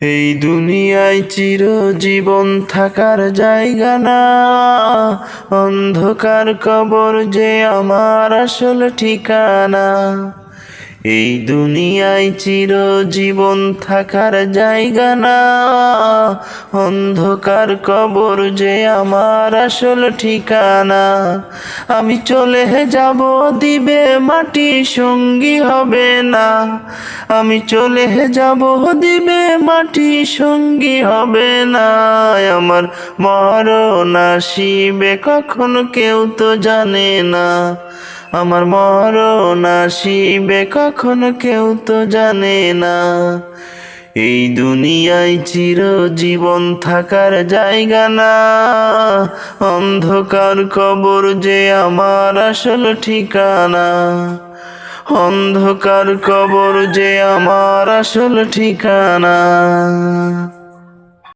এই দুনিয়ায় চিরজীবন থাকার জায়গা না। অন্ধকার কবর যে আমার আসল ঠিকানা। এই দুনিয়ায় চিরজীবন থাকার জায়গা না। অন্ধকার কবর যে আমার আসল ঠিকানা। আমি চলে যাব দিবে মাটি সঙ্গী হবে না। আমি চলে যাব দিবে মাটি, সঙ্গী হবে না আমার। মরণ আসিবে কখনো কেউ তো জানে না। আমার মরণ আসিবে কখনো কেউ তো জানে না। এই দুনিয়ায় চিরজীবন থাকার জায়গা না। অন্ধকার কবর যে আমার আসল ঠিকানা। অন্ধকার কবর যে আমার আসল ঠিকানা।